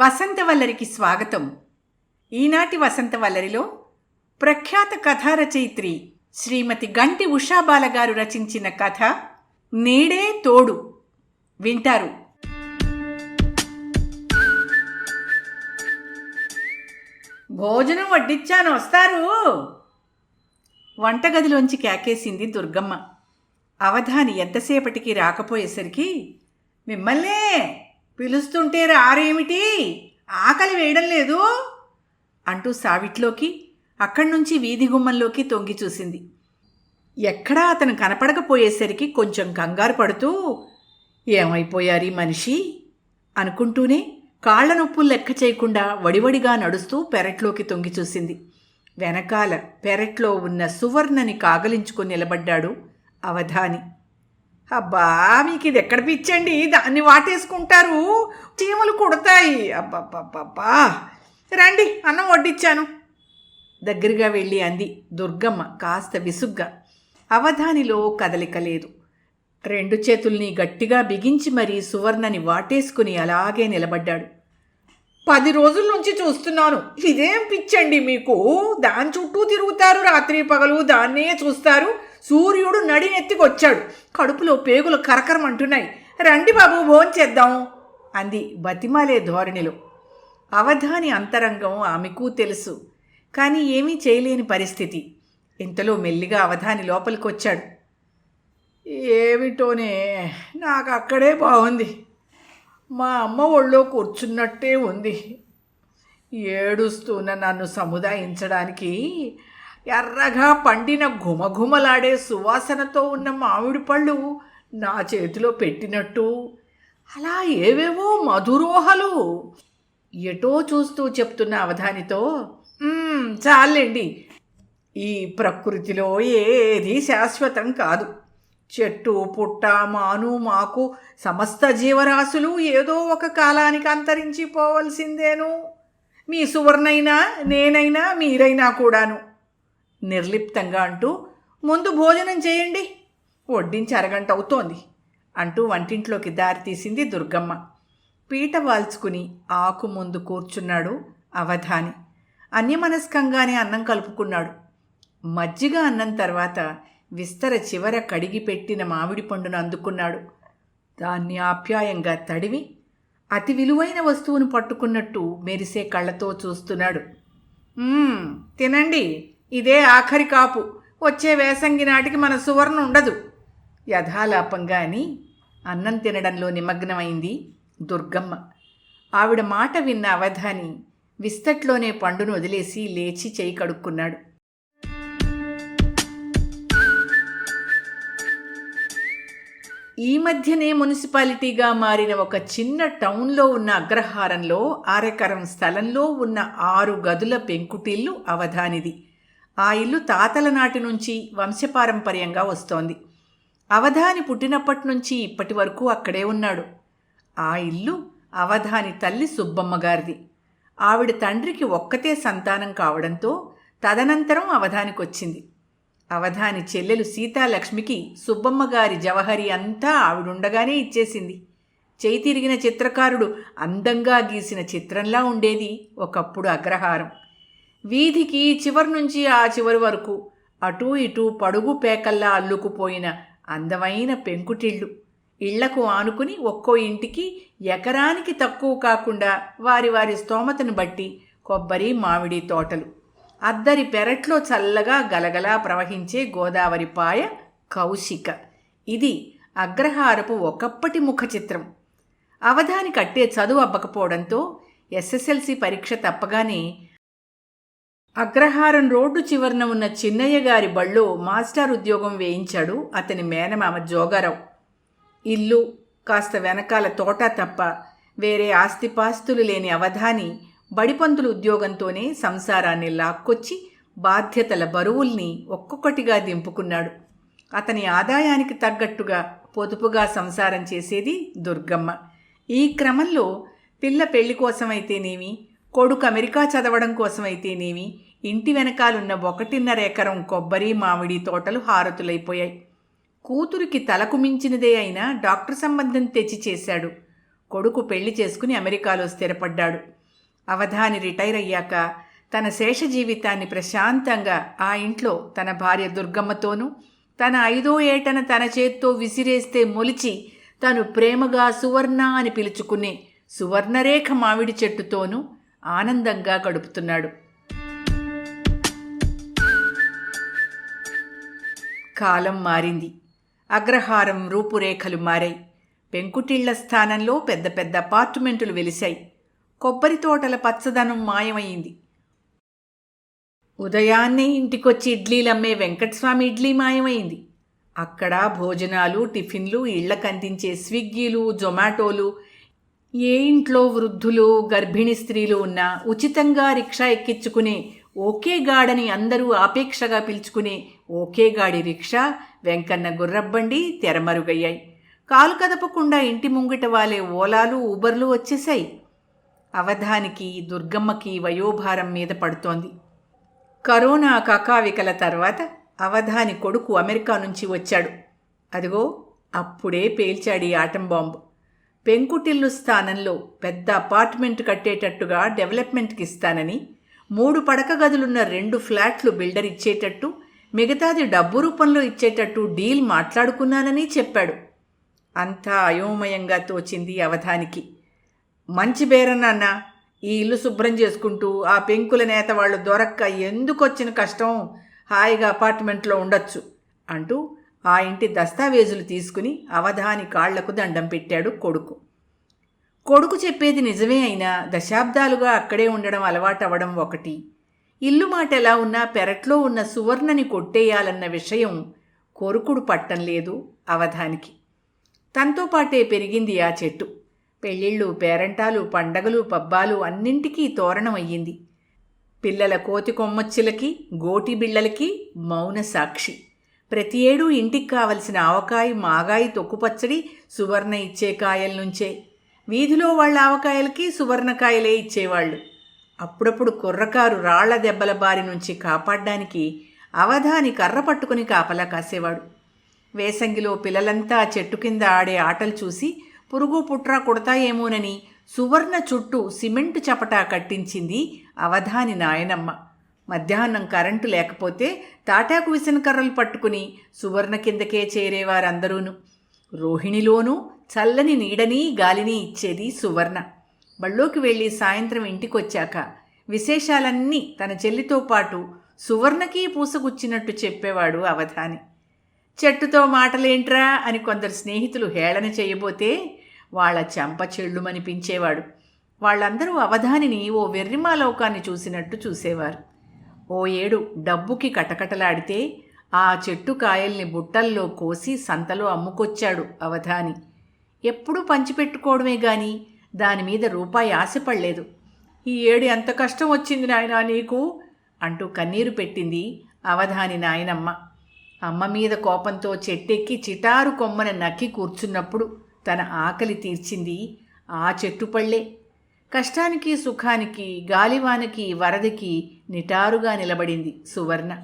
వసంతవల్లరికి స్వాగతం. ఈనాటి వసంతవల్లరిలో ప్రఖ్యాత కథా రచయిత్రి శ్రీమతి గంటి ఉషాబాల గారు రచించిన కథ నేడే తోడు వింటారు. భోజనం వడ్డిచ్చాను వస్తారు. వంటగదిలోంచి కేకేసింది దుర్గమ్మ. అవధాని ఎంతసేపటికి రాకపోయేసరికి మిమ్మల్నే పిలుస్తుంటే రారేమిటి ఆకలి వేయడం లేదు? అంటూ సావిట్లోకి అక్కడి నుంచి వీధి గుమ్మంలోకి తొంగి చూసింది. ఎక్కడా అతను కనపడకపోయేసరికి కొంచెం కంగారు పడుతూ ఏమైపోయారు ఈ మనిషి? అనుకుంటూనే కాళ్ళ నొప్పులు లెక్క చేయకుండా వడివడిగా నడుస్తూ పెరట్లోకి తొంగి చూసింది. వెనకాల పెరట్లో ఉన్న సువర్ణని కాగలించుకొని నిలబడ్డాడు అవధాని. అబ్బా మీకు ఇది ఎక్కడ పిచ్చండి? దాన్ని వాటేసుకుంటారు. చీమలు కుడతాయి. అబ్బబ్బబ్బబ్బా. రండి అన్నం వడ్డిచ్చాను. దగ్గరగా వెళ్ళి అంది దుర్గమ్మ కాస్త విసుగ్గా. అవధానిలో కదలిక లేదు. రెండు చేతుల్ని గట్టిగా బిగించి మరీ సువర్ణని వాటేసుకుని అలాగే నిలబడ్డాడు. పది రోజుల నుంచి చూస్తున్నాను. ఇదేం పిచ్చండి మీకు? దాని చుట్టూ తిరుగుతారు రాత్రి పగలు దాన్నే చూస్తారు. సూర్యుడు నడినెత్తికొచ్చాడు. కడుపులో పేగులు కరకరమంటున్నాయి. రండి బాబు భోంచేద్దాం అంది బతిమాలే ధోరణిలో. అవధాని అంతరంగం ఆమెకు తెలుసు కానీ ఏమీ చేయలేని పరిస్థితి. ఇంతలో మెల్లిగా అవధాని లోపలికొచ్చాడు. ఏమిటోనే నాకు అక్కడే బాగుంది మా అమ్మ ఒళ్ళో కూర్చున్నట్టే ఉంది. ఏడుస్తున్న నన్ను సముదాయించడానికి ఎర్రగా పండిన ఘుమఘుమలాడే సువాసనతో ఉన్న మామిడి పళ్ళు నా చేతిలో పెట్టినట్టు. అలా ఏవేవో మధురోహలు. ఎటో చూస్తూ చెప్తున్న అవధానితో చాలండి. ఈ ప్రకృతిలో ఏది శాశ్వతం కాదు. చెట్టు పుట్ట మాను మాకు సమస్త జీవరాశులు ఏదో ఒక కాలానికి అంతరించిపోవలసిందేను. మీ సువర్ణైనా నేనైనా మీరైనా కూడాను. నిర్లిప్తంగా అంటూ ముందు భోజనం చేయండి. వడ్డించి అరగంట అవుతోంది అంటూ వంటింట్లోకి దారి తీసింది దుర్గమ్మ. పీట వాల్చుకుని ఆకు ముందు కూర్చున్నాడు అవధాని. అన్యమనస్కంగానే అన్నం కలుపుకున్నాడు. మజ్జిగ అన్నం తర్వాత విస్తర చివర కడిగి పెట్టిన మామిడి పండును అందుకున్నాడు. దాన్ని ఆప్యాయంగా తడివి అతి విలువైన వస్తువును పట్టుకున్నట్టు మెరిసే కళ్ళతో చూస్తున్నాడు. తినండి. ఇదే ఆఖరి కాపు. వచ్చే వేసంగి నాటికి మన సువర్ణ ఉండదు. యథాలాపంగా అని అన్నం తినడంలో నిమగ్నమైంది దుర్గమ్మ. ఆవిడ మాట విన్న అవధాని విస్తట్లోనే పండును వదిలేసి లేచి చేయి కడుక్కున్నాడు. ఈ మధ్యనే మున్సిపాలిటీగా మారిన ఒక చిన్న టౌన్లో ఉన్న అగ్రహారంలో ఆరెకరం స్థలంలో ఉన్న ఆరు గదుల పెంకుటిల్లు అవధానిది. ఆ ఇల్లు తాతల నాటి నుంచి వంశపారంపర్యంగా వస్తోంది. అవధాని పుట్టినప్పటి నుంచి ఇప్పటి వరకు అక్కడే ఉన్నాడు. ఆ ఇల్లు అవధాని తల్లి సుబ్బమ్మ గారిది. ఆవిడ తండ్రికి ఒక్కతే సంతానం కావడంతో తదనంతరం అవధానికొచ్చింది. అవధాని చెల్లెలు సీతాలక్ష్మికి సుబ్బమ్మ గారి జవహరి అంతా ఆవిడుండగానే ఇచ్చేసింది. చేయి తిరిగిన చిత్రకారుడు అందంగా గీసిన చిత్రంలా ఉండేది ఒకప్పుడు అగ్రహారం. వీధికి చివరి నుంచి ఆ చివరి వరకు అటూ ఇటూ పడుగు పేకల్లా అల్లుకుపోయిన అందమైన పెంకుటిళ్ళు. ఇళ్ళకు ఆనుకుని ఒక్కో ఇంటికి ఎకరానికి తక్కువ కాకుండా వారి వారి స్తోమతను బట్టి కొబ్బరి మామిడి తోటలు. అద్దరి పెరట్లో చల్లగా గలగలా ప్రవహించే గోదావరి పాయ కౌశిక. ఇది అగ్రహారపు ఒకప్పటి ముఖ చిత్రం. అవధాని కట్టే చదువు అవ్వకపోవడంతో ఎస్ఎస్ఎల్సి పరీక్ష తప్పగానే అగ్రహారం రోడ్డు చివరన ఉన్న చిన్నయ్య గారి బళ్ళో మాస్టర్ ఉద్యోగం వేయించాడు అతని మేనమామ జోగారావు. ఇల్లు కాస్త వెనకాల తోట తప్ప వేరే ఆస్తిపాస్తులు లేని అవధాని బడిపంతుల ఉద్యోగంతోనే సంసారాన్ని లాక్కొచ్చి బాధ్యతల బరువుల్ని ఒక్కొక్కటిగా దింపుకున్నాడు. అతని ఆదాయానికి తగ్గట్టుగా పొదుపుగా సంసారం చేసేది దుర్గమ్మ. ఈ క్రమంలో పిల్ల పెళ్ళి కోసమైతేనేమి కొడుకు అమెరికా చదవడం కోసమైతేనేమి? ఇంటి వెనకాలన్న ఒకటిన్నర ఎకరం కొబ్బరి మామిడి తోటలు హారతులైపోయాయి. కూతురికి తలకు మించినదే అయినా డాక్టర్ సంబంధం తెచ్చి చేశాడు. కొడుకు పెళ్ళి చేసుకుని అమెరికాలో స్థిరపడ్డాడు. అవధాని రిటైర్ అయ్యాక తన శేష జీవితాన్ని ప్రశాంతంగా ఆ ఇంట్లో తన భార్య దుర్గమ్మతోనూ తన ఐదో ఏటన తన చేత్తో విసిరేస్తే మొలిచి తను ప్రేమగా సువర్ణ అని పిలుచుకునే సువర్ణరేఖ మామిడి చెట్టుతోనూ ఆనందంగా గడుపుతున్నాడు. కాలం మారింది. అగ్రహారం రూపురేఖలు మారాయి. పెంకుటిళ్ళ స్థానంలో పెద్ద పెద్ద అపార్ట్మెంటులు వెలిశాయి. కొబ్బరి తోటల పచ్చదనం మాయమైంది. ఉదయాన్నే ఇంటికొచ్చి ఇడ్లీలమ్మే వెంకటస్వామి ఇడ్లీ మాయమైంది. అక్కడ భోజనాలు టిఫిన్లు ఇళ్ళకందించే స్విగ్గీలు జొమాటోలు ఏ ఇంట్లో వృద్ధులు గర్భిణీ స్త్రీలు ఉన్నా ఉచితంగా రిక్షా ఎక్కించుకునే ఓకే గాడని అందరూ ఆపేక్షగా పిలుచుకునే ఓకే గాడి రిక్షా వెంకన్న గుర్రబ్బండి తెరమరుగయ్యాయి. కాలు కదపకుండా ఇంటి ముంగిట వాలే ఓలాలు ఊబర్లు వచ్చేశాయి. అవధానికి దుర్గమ్మకి వయోభారం మీద పడుతోంది. కరోనా కకావికల తర్వాత అవధాని కొడుకు అమెరికా నుంచి వచ్చాడు. అదిగో అప్పుడే పేల్చాడు ఈ ఆటం బాంబు పెంకుటిల్లు స్థానంలో పెద్ద అపార్ట్మెంట్ కట్టేటట్టుగా డెవలప్మెంట్కి ఇస్తానని మూడు పడక గదులున్న రెండు ఫ్లాట్లు బిల్డర్ ఇచ్చేటట్టు మిగతాది డబ్బు రూపంలో ఇచ్చేటట్టు డీల్ మాట్లాడుకున్నానని చెప్పాడు. అంతా అయోమయంగా తోచింది అవధానికి. మంచి బేరన్నాన్న ఈ ఇల్లు శుభ్రం చేసుకుంటూ ఆ పెంకుల నేత వాళ్ళు దొరక్క ఎందుకొచ్చిన కష్టం? హాయిగా అపార్ట్మెంట్లో ఉండొచ్చు అంటూ ఆ ఇంటి దస్తావేజులు తీసుకుని అవధాని కాళ్ళకు దండం పెట్టాడు కొడుకు. కొడుకు చెప్పేది నిజమే అయినా దశాబ్దాలుగా అక్కడే ఉండడం అలవాటవడం ఒకటి. ఇల్లు మాట ఎలా ఉన్నా పెరట్లో ఉన్న సువర్ణని కొట్టేయాలన్న విషయం కొరుకుడు పట్టం లేదు అవధానికి. తనతో పాటే పెరిగింది ఆ చెట్టు. పెళ్ళిళ్ళు పేరంటాలు పండగలు పబ్బాలు అన్నింటికీ తోరణం అయ్యింది పిల్లల కోతి కొమ్మచ్చులకి గోటి బిళ్ళలకి మౌన సాక్షి. ప్రతి ఏడూ ఇంటికి కావలసిన ఆవకాయ మాగాయి తొక్కుపచ్చడి సువర్ణ ఇచ్చే కాయల నుంచే. వీధిలో వాళ్ళ ఆవకాయలకి సువర్ణకాయలే ఇచ్చేవాళ్ళు. అప్పుడప్పుడు కుర్రకారు రాళ్ళ దెబ్బల బారి నుంచి కాపాడ్డానికి అవధాని కర్ర పట్టుకుని కాపలా కాసేవాడు. వేసంగిలో పిల్లలంతా చెట్టు కింద ఆడే ఆటలు చూసి పురుగు పుట్రా కొడతాయేమోనని సువర్ణ చుట్టూ సిమెంటు చపటా కట్టించింది అవధాని నాయనమ్మ. మధ్యాహ్నం కరెంటు లేకపోతే తాటాకు విసనకర్రలు పట్టుకుని సువర్ణ కిందకే చేరేవారందరూను. రోహిణిలోనూ చల్లని నీడని గాలిని ఇచ్చేది సువర్ణ. బళ్ళోకి వెళ్ళి సాయంత్రం ఇంటికొచ్చాక విశేషాలన్నీ తన చెల్లితో పాటు సువర్ణకి పూసగుచ్చినట్టు చెప్పేవాడు అవధాని. చెట్టుతో మాటలేంట్రా అని కొందరు స్నేహితులు హేళన చేయబోతే వాళ్ళ చెంప చెళ్ళుమనిపించేవాడు. వాళ్ళందరూ అవధానిని ఓ వెర్రిమాలోకాన్ని చూసినట్టు చూసేవారు. ఓ ఏడు డబ్బుకి కటకటలాడితే ఆ చెట్టు కాయల్ని బుట్టల్లో కోసి సంతలో అమ్ముకొచ్చాడు అవధాని. ఎప్పుడూ పంచిపెట్టుకోవడమే గాని దానిమీద రూపాయి ఆశపడలేదు. ఈ ఏడు ఎంత కష్టం వచ్చింది నాయనా నీకు? అంటూ కన్నీరు పెట్టింది అవధాని నాయనమ్మ. అమ్మ మీద కోపంతో చెట్టెక్కి చిటారు కొమ్మన నక్కి కూర్చున్నప్పుడు తన ఆకలి తీర్చింది ఆ చెట్టుపళ్ళే. కష్టానికి సుఖానికి గాలివానకి వరదకి నిటారుగా నిలబడింది సువర్ణ.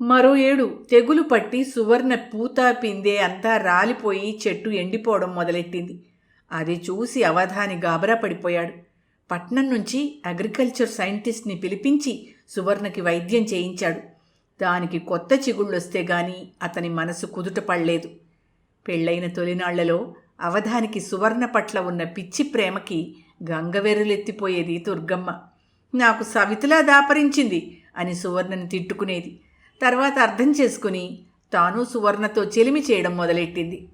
మరో ఏడు తెగులు పట్టి సువర్ణ పూత పిందే అంతా రాలిపోయి చెట్టు ఎండిపోవడం మొదలెట్టింది. అది చూసి అవధాని గాబరా పడిపోయాడు. పట్నం నుంచి అగ్రికల్చర్ సైంటిస్ట్ని పిలిపించి సువర్ణకి వైద్యం చేయించాడు. దానికి కొత్త చిగుళ్ళొస్తే గాని అతని మనసు కుదుట పడలేదు. పెళ్ళైన తొలినాళ్ళలో అవధానికి సువర్ణ పట్ల ఉన్న పిచ్చి ప్రేమకి గంగవెర్రులెత్తిపోయేది దుర్గమ్మ. నాకు సవితలా దాపరించింది అని సువర్ణని తిట్టుకునేది. తర్వాత అర్థం చేసుకుని తాను సువర్ణతో చెలిమి చేయడం మొదలెట్టింది.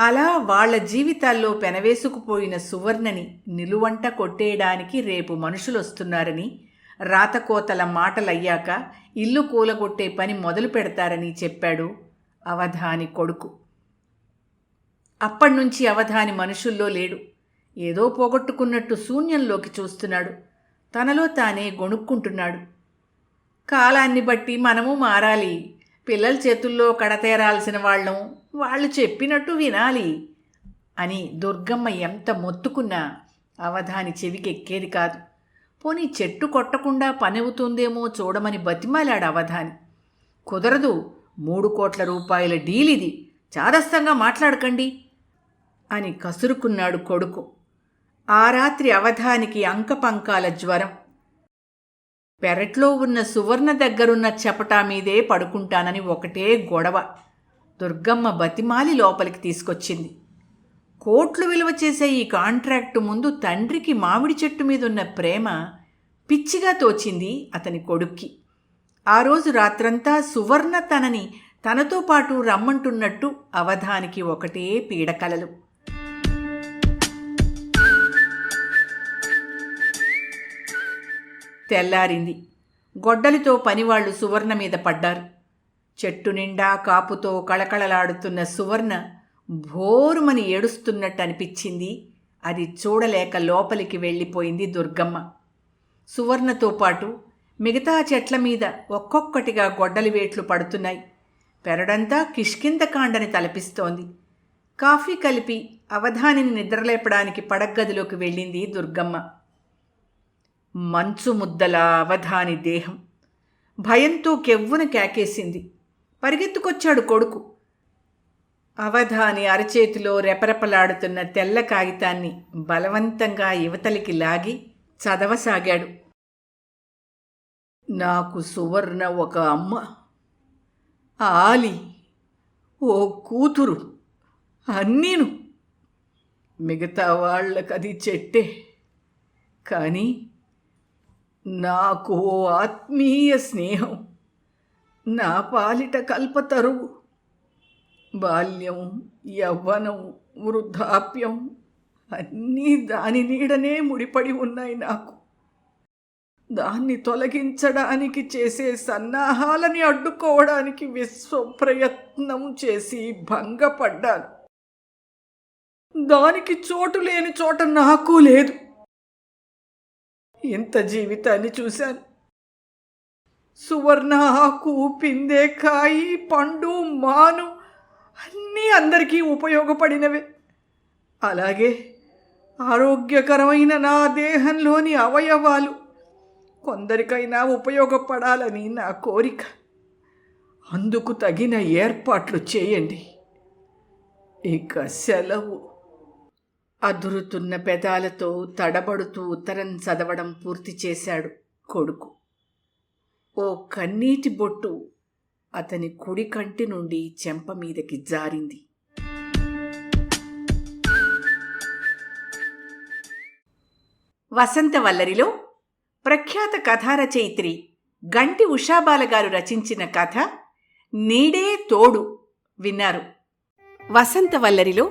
అలా వాళ్ళ జీవితాల్లో పెనవేసుకుపోయిన సువర్ణని నిలువంట కొట్టేయడానికి రేపు మనుషులొస్తున్నారని రాతకోతల మాటలయ్యాక ఇల్లు కూలగొట్టే పని మొదలు పెడతారని చెప్పాడు అవధాని కొడుకు. అప్పటినుంచి అవధాని మనుషుల్లో లేడు. ఏదో పోగొట్టుకున్నట్టు శూన్యంలోకి చూస్తున్నాడు. తనలో తానే గొణుక్కుంటున్నాడు. కాలాన్ని బట్టి మనము మారాలి. పిల్లల చేతుల్లో కడతేరాల్సిన వాళ్ళం. వాళ్ళు చెప్పినట్టు వినాలి అని దుర్గమ్మ ఎంత మొత్తుకున్నా అవధాని చెవికెక్కేది కాదు. పోనీ చెట్టు కొట్టకుండా పనవుతుందేమో చూడమని బతిమాలాడు అవధాని. కుదరదు. మూడు కోట్ల రూపాయల డీల్ ఇది చాదస్తంగా మాట్లాడకండి అని కసురుకున్నాడు కొడుకు. ఆ రాత్రి అవధానికి అంకపంకాల జ్వరం. పెరట్లో ఉన్న సువర్ణ దగ్గరున్న చెపటా మీదే పడుకుంటానని ఒకటే గొడవ. దుర్గమ్మ బతిమాలి లోపలికి తీసుకొచ్చింది. కోట్లు విలువ చేసే ఈ కాంట్రాక్టు ముందు తండ్రికి మామిడి చెట్టు మీద ఉన్న ప్రేమ పిచ్చిగా తోచింది అతని కొడుక్కి. ఆ రోజు రాత్రంతా సువర్ణ తనని తనతో పాటు రమ్మంటున్నట్టు అవధానికి ఒకటే పీడకలలు. తెల్లారింది. గొడ్డలితో పనివాళ్ళు సువర్ణ మీద పడ్డారు. చెట్టు నిండా కాపుతో కళకళలాడుతున్న సువర్ణ భోరుమని ఏడుస్తున్నట్టు అనిపించింది అది చూడలేక లోపలికి వెళ్ళిపోయింది దుర్గమ్మ. సువర్ణతో పాటు మిగతా చెట్ల మీద ఒక్కొక్కటిగా గొడ్డలి వేట్లు పడుతున్నాయి. పెరడంతా కిష్కిందకాండని తలపిస్తోంది. కాఫీ కలిపి అవధానిని నిద్రలేపడానికి పడగ్గదిలోకి వెళ్ళింది దుర్గమ్మ. మంచు ముద్దల అవధాని దేహం. భయంతో కెవ్వున కేకేసింది. పరిగెత్తుకొచ్చాడు కొడుకు. అవధాని అరచేతిలో రెపరెపలాడుతున్న తెల్ల కాగితాన్ని బలవంతంగా యువతలికి లాగి చదవసాగాడు. నాకు సువర్ణ ఒక అమ్మ ఆలి ఓ కూతురు అన్నీను. మిగతా వాళ్ళకది చెట్టే. కానీ నాకు ఓ ఆత్మీయ స్నేహం. నా పాలిట కల్పతరువు బాల్యం యవ్వనం వృద్ధాప్యం అన్నీ దాని నీడనే ముడిపడి ఉన్నాయి నాకు. దాన్ని తొలగించడానికి చేసే సన్నాహాలని అడ్డుకోవడానికి విశ్వప్రయత్నం చేసి భంగపడ్డాను. దానికి చోటు లేని చోట నాకు లేదు. ఇంత జీవితాన్ని చూశాను. సువర్ణ ఆకు పిందే కాయి పండు మాను అన్నీ అందరికీ ఉపయోగపడినవే. అలాగే ఆరోగ్యకరమైన నా దేహంలోని అవయవాలు కొందరికైనా ఉపయోగపడాలని నా కోరిక. అందుకు తగిన ఏర్పాట్లు చేయండి. ఇక సెలవు. అదురుతున్న పెదాలతో తడబడుతూ ఉత్తరం చదవడం పూర్తి చేశాడు కొడుకు. ఓ కన్నీటి బొట్టు అతని కుడి కంటి నుండి చెంప మీదకి జారింది. వసంత వల్లరిలో ప్రఖ్యాత కథా రచయిత్రి గంటి ఉషాబాల గారు రచించిన కథ నీడే తోడు విన్నారు. వసంత వల్లరిలో